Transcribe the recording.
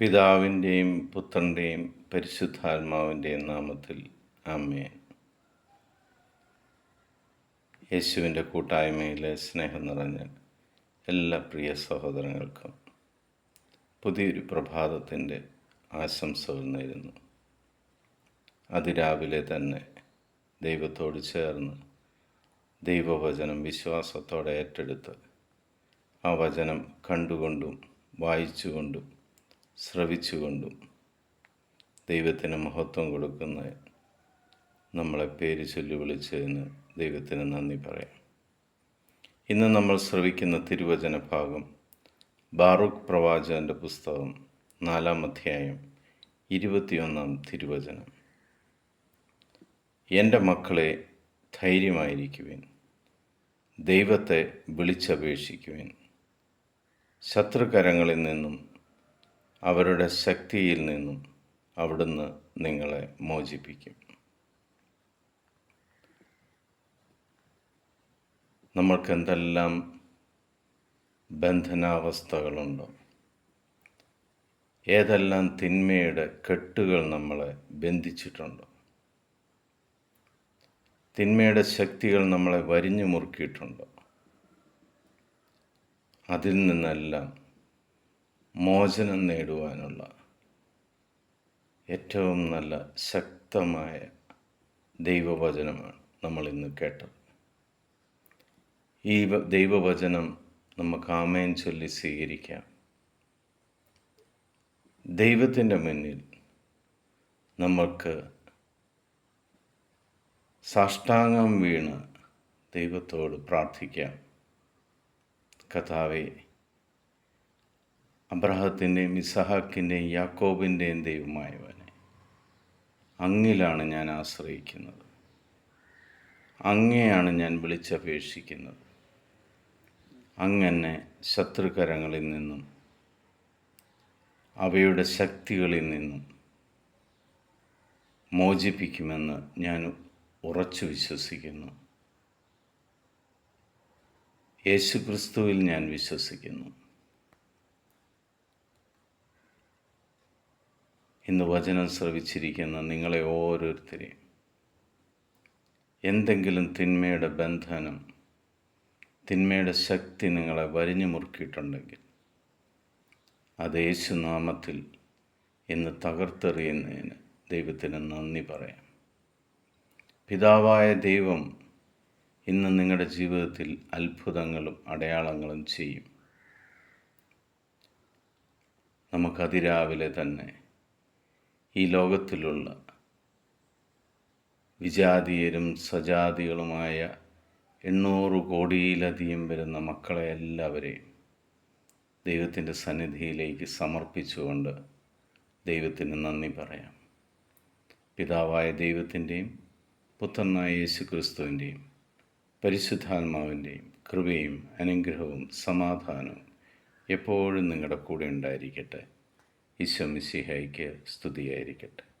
പിതാവിന്റെയും പുത്രന്റെയും പരിശുദ്ധാത്മാവിന്റെയും നാമത്തിൽ ആമേൻ. യേശുവിന്റെ കൂട്ടായ്മയിലെ സ്നേഹം നിറഞ്ഞ എല്ലാ പ്രിയ സഹോദരങ്ങൾക്കും പുതിയൊരു പ്രഭാതത്തിന്റെ ആശംസകൾ നേരുന്നു. അതിരാവിലെ തന്നെ ദൈവത്തോട് ചേർന്ന് ദൈവവചനം വിശ്വാസത്തോടെ ഏറ്റെടുത്ത് ആ വചനം കണ്ടുകൊണ്ടും വായിച്ചുകൊണ്ടും ശ്രവിച്ചുകൊണ്ടും ദൈവത്തിന് മഹത്വം കൊടുക്കുന്ന നമ്മളെ പേര് ചൊല്ലി വിളിച്ചതിന് ദൈവത്തിന് നന്ദി പറയാം. ഇന്ന് നമ്മൾ ശ്രവിക്കുന്ന തിരുവചന ഭാഗം ബാറൂഖ് പ്രവാചകന്റെ പുസ്തകം നാലാം അധ്യായം ഇരുപത്തിയൊന്നാം തിരുവചനം. എന്റെ മക്കളെ ധൈര്യമായിരിക്കുവിൻ. ദൈവത്തെ വിളിച്ചപേക്ഷിക്കുവിൻ. ശത്രുകരങ്ങളിൽ നിന്നും അവരുടെ ശക്തിയിൽ നിന്നും അവിടുന്ന് നിങ്ങളെ മോചിപ്പിക്കും. നമ്മൾക്ക് എന്തെല്ലാം ബന്ധനാവസ്ഥകളുണ്ടോ? ഏതെല്ലാം തിന്മയുടെ കെട്ടുകൾ നമ്മളെ ബന്ധിച്ചിട്ടുണ്ടോ? തിന്മയുടെ ശക്തികൾ നമ്മളെ വരിഞ്ഞു മുറുക്കിയിട്ടുണ്ടോ? അതിൽ നിന്നെല്ലാം മോചനം നേടുവാനുള്ള ഏറ്റവും നല്ല ശക്തമായ ദൈവവചനമാണ് നമ്മൾ ഇന്ന് കേട്ടത്. ഈ ദൈവവചനം നമുക്ക് ആമയൻ ചൊല്ലി സ്വീകരിക്കാം. ദൈവത്തിന്റെ മുന്നിൽ നമുക്ക് സാഷ്ടാംഗം വീണ് ദൈവത്തോട് പ്രാർത്ഥിക്കാം. കഥാവേ അബ്രഹത്തിന്റെയും ഇസഹാക്കിന്റെയും യാക്കോബിന്റെയും ദൈവമായവനെ. അങ്ങിലാണ് ഞാൻ ആശ്രയിക്കുന്നത്. അങ്ങയാണ് ഞാൻ വിളിച്ചപേക്ഷിക്കുന്നത്. അങ്ങനെ ശത്രുകരങ്ങളിൽ നിന്നും അവയുടെ ശക്തികളിൽ നിന്നും മോചിപ്പിക്കുമെന്ന് ഞാൻ ഉറച്ചു വിശ്വസിക്കുന്നു. യേശുക്രിസ്തുവിൽ ഞാൻ വിശ്വസിക്കുന്നു. ഇന്ന് വചനം ശ്രവിച്ചിരിക്കുന്ന നിങ്ങളെ ഓരോരുത്തരെയും. എന്തെങ്കിലും തിന്മയുടെ ബന്ധനം തിന്മയുടെ ശക്തി നിങ്ങളെ വരിഞ്ഞു മുറുക്കിയിട്ടുണ്ടെങ്കിൽ അത് യേശുനാമത്തിൽ ഇന്ന് തകർത്തെറിയുന്നതിന് ദൈവത്തിന് നന്ദി പറയാം. പിതാവായ ദൈവം ഇന്ന് നിങ്ങളുടെ ജീവിതത്തിൽ അത്ഭുതങ്ങളും അടയാളങ്ങളും ചെയ്യും. നമുക്കതിരാവിലെ തന്നെ ഈ ലോകത്തിലുള്ള വിജാതീയരും സജാതികളുമായ എണ്ണൂറ് കോടിയിലധികം വരുന്ന മക്കളെ എല്ലാവരെയും ദൈവത്തിന്റെ സന്നിധിയിലേക്ക് സമർപ്പിച്ചുകൊണ്ട് ദൈവത്തിന് നന്ദി പറയാം. പിതാവായ ദൈവത്തിന്റെയും പുത്രനായ യേശു ക്രിസ്തുവിന്റെയും പരിശുദ്ധാത്മാവിന്റെയും കൃപയും അനുഗ്രഹവും സമാധാനവും എപ്പോഴും നിങ്ങളുടെ കൂടെ ഉണ്ടായിരിക്കട്ടെ. ഈശോ മിസ്സിഹായിക്ക് സ്തുതിയായിരിക്കട്ടെ.